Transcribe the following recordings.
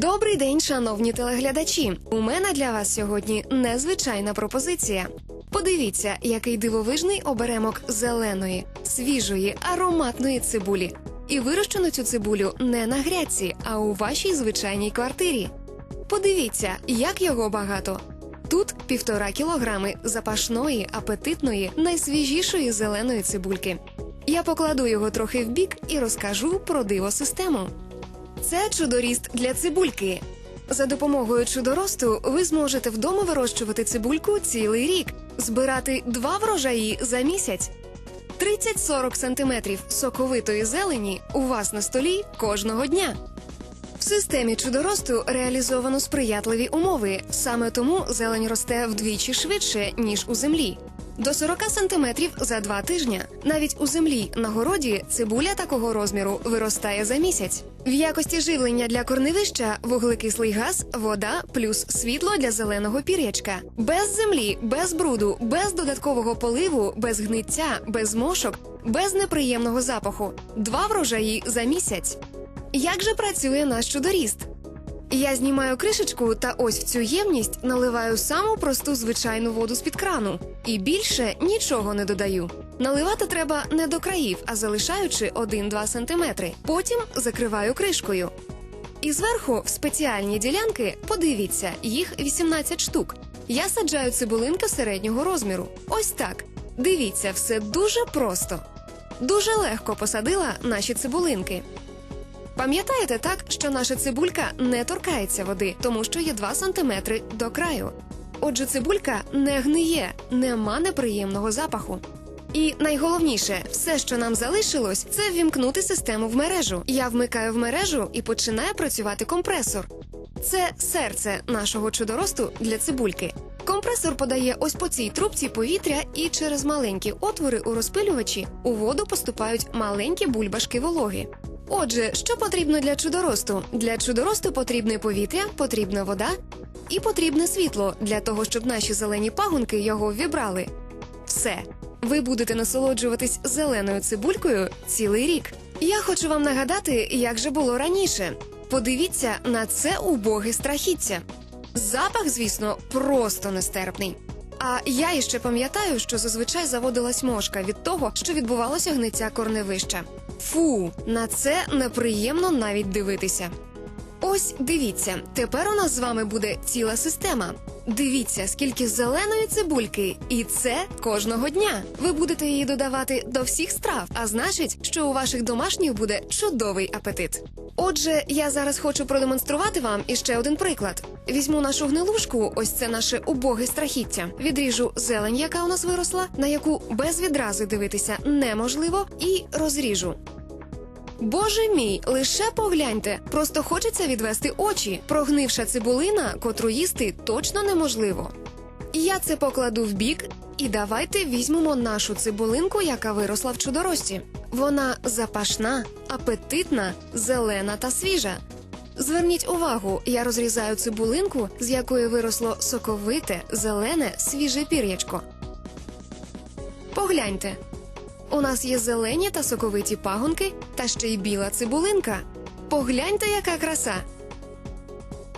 Добрий день, шановні телеглядачі. У мене для вас сьогодні незвичайна пропозиція. Подивіться, який дивовижний оберемок зеленої, свіжої, ароматної цибулі. І вирощено цю цибулю не на грядці, а у вашій звичайній квартирі. Подивіться, як його багато. Тут півтора кілограми запашної, апетитної, найсвіжішої зеленої цибульки. Я покладу його трохи вбік і розкажу про диво систему. Це чудоріст для цибульки. За допомогою чудоросту ви зможете вдома вирощувати цибульку цілий рік, збирати два врожаї за місяць. 30-40 сантиметрів соковитої зелені у вас на столі кожного дня. В системі чудоросту реалізовано сприятливі умови. Саме тому зелень росте вдвічі швидше, ніж у землі. До 40 сантиметрів за два тижня. Навіть у землі на городі цибуля такого розміру виростає за місяць. В якості живлення для корневища вуглекислий газ, вода плюс світло для зеленого пір'ячка. Без землі, без бруду, без додаткового поливу, без гниття, без мошок, без неприємного запаху. Два врожаї за місяць. Як же працює наш чудоріст? Я знімаю кришечку та ось в цю ємність наливаю саму просту звичайну воду з-під крану. І більше нічого не додаю. Наливати треба не до країв, а залишаючи 1-2 сантиметри. Потім закриваю кришкою. І зверху в спеціальні ділянки, подивіться, їх 18 штук. Я саджаю цибулинки середнього розміру. Ось так. Дивіться, все дуже просто. Дуже легко посадила наші цибулинки. Пам'ятаєте так, що наша цибулька не торкається води, тому що є 2 сантиметри до краю. Отже, цибулька не гниє, нема неприємного запаху. І найголовніше, все, що нам залишилось, це ввімкнути систему в мережу. Я вмикаю в мережу і починає працювати компресор. Це серце нашого чудоросту для цибульки. Компресор подає ось по цій трубці повітря, і через маленькі отвори у розпилювачі у воду поступають маленькі бульбашки вологи. Отже, що потрібно для чудоросту? Для чудоросту потрібне повітря, потрібна вода і потрібне світло для того, щоб наші зелені пагунки його вібрали. Все, ви будете насолоджуватись зеленою цибулькою цілий рік. Я хочу вам нагадати, як же було раніше. Подивіться на це убоге страхіття. Запах, звісно, просто нестерпний. А я іще пам'ятаю, що зазвичай заводилась мошка від того, що відбувалося гниття корневища. Фу, на це неприємно навіть дивитися. Ось дивіться, тепер у нас з вами буде ціла система. Дивіться, скільки зеленої цибульки, і це кожного дня. Ви будете її додавати до всіх страв, а значить, що у ваших домашніх буде чудовий апетит. Отже, я зараз хочу продемонструвати вам іще один приклад. Візьму нашу гнилушку, ось це наше убоге страхіття. Відріжу зелень, яка у нас виросла, на яку без відрази дивитися неможливо, і розріжу. Боже мій, лише погляньте, просто хочеться відвести очі. Прогнивша цибулина, котру їсти точно неможливо. Я це покладу в бік, і давайте візьмемо нашу цибулинку, яка виросла в чудорості. Вона запашна, апетитна, зелена та свіжа. Зверніть увагу, я розрізаю цибулинку, з якої виросло соковите, зелене, свіже пір'ячко. Погляньте, у нас є зелені та соковиті пагонки, та ще й біла цибулинка. Погляньте, яка краса!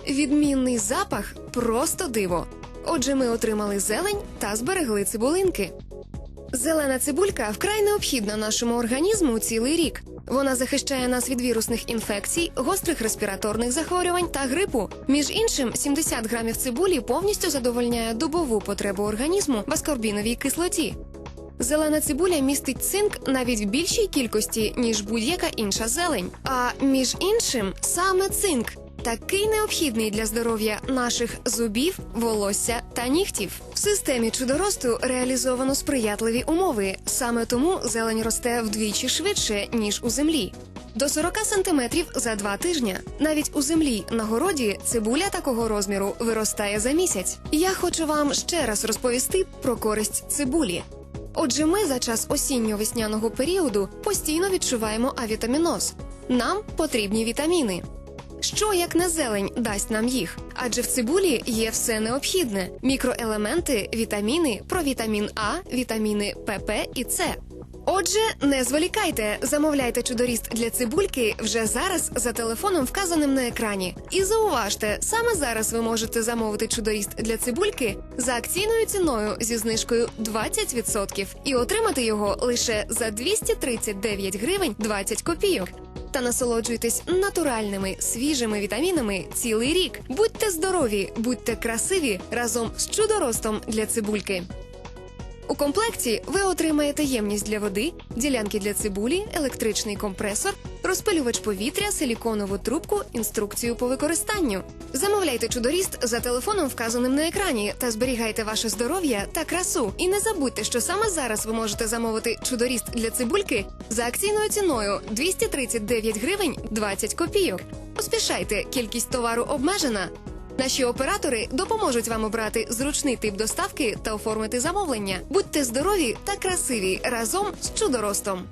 Відмінний запах просто диво. Отже, ми отримали зелень та зберегли цибулинки. Зелена цибулька вкрай необхідна нашому організму цілий рік. Вона захищає нас від вірусних інфекцій, гострих респіраторних захворювань та грипу. Між іншим, 70 грамів цибулі повністю задовольняє добову потребу організму в аскорбіновій кислоті. Зелена цибуля містить цинк навіть в більшій кількості, ніж будь-яка інша зелень. А між іншим, саме цинк такий необхідний для здоров'я наших зубів, волосся та нігтів. В системі чудоросту реалізовано сприятливі умови. Саме тому зелень росте вдвічі швидше ніж у землі. До 40 сантиметрів за два тижня. Навіть у землі на городі цибуля такого розміру виростає за місяць. Я хочу вам ще раз розповісти про користь цибулі. Отже, ми за час осінньо-весняного періоду постійно відчуваємо авітаміноз. Нам потрібні вітаміни. Що як не зелень дасть нам їх? Адже в цибулі є все необхідне: мікроелементи, вітаміни, провітамін А, вітаміни ПП і С. Отже, не зволікайте, замовляйте чудоріст для цибульки вже зараз за телефоном, вказаним на екрані. І зауважте, саме зараз ви можете замовити чудоріст для цибульки за акційною ціною зі знижкою 20% і отримати його лише за 239 гривень 20 копійок. Та насолоджуйтесь натуральними свіжими вітамінами цілий рік. Будьте здорові, будьте красиві разом з чудоростом для цибульки. У комплекті ви отримаєте ємність для води, ділянки для цибулі, електричний компресор, розпилювач повітря, силіконову трубку, інструкцію по використанню. Замовляйте чудоріст за телефоном, вказаним на екрані, та зберігайте ваше здоров'я та красу. І не забудьте, що саме зараз ви можете замовити чудоріст для цибульки за акційною ціною 239 гривень 20 копійок. Поспішайте, кількість товару обмежена. Наші оператори допоможуть вам обрати зручний тип доставки та оформити замовлення. Будьте здорові та красиві разом з чудоростом.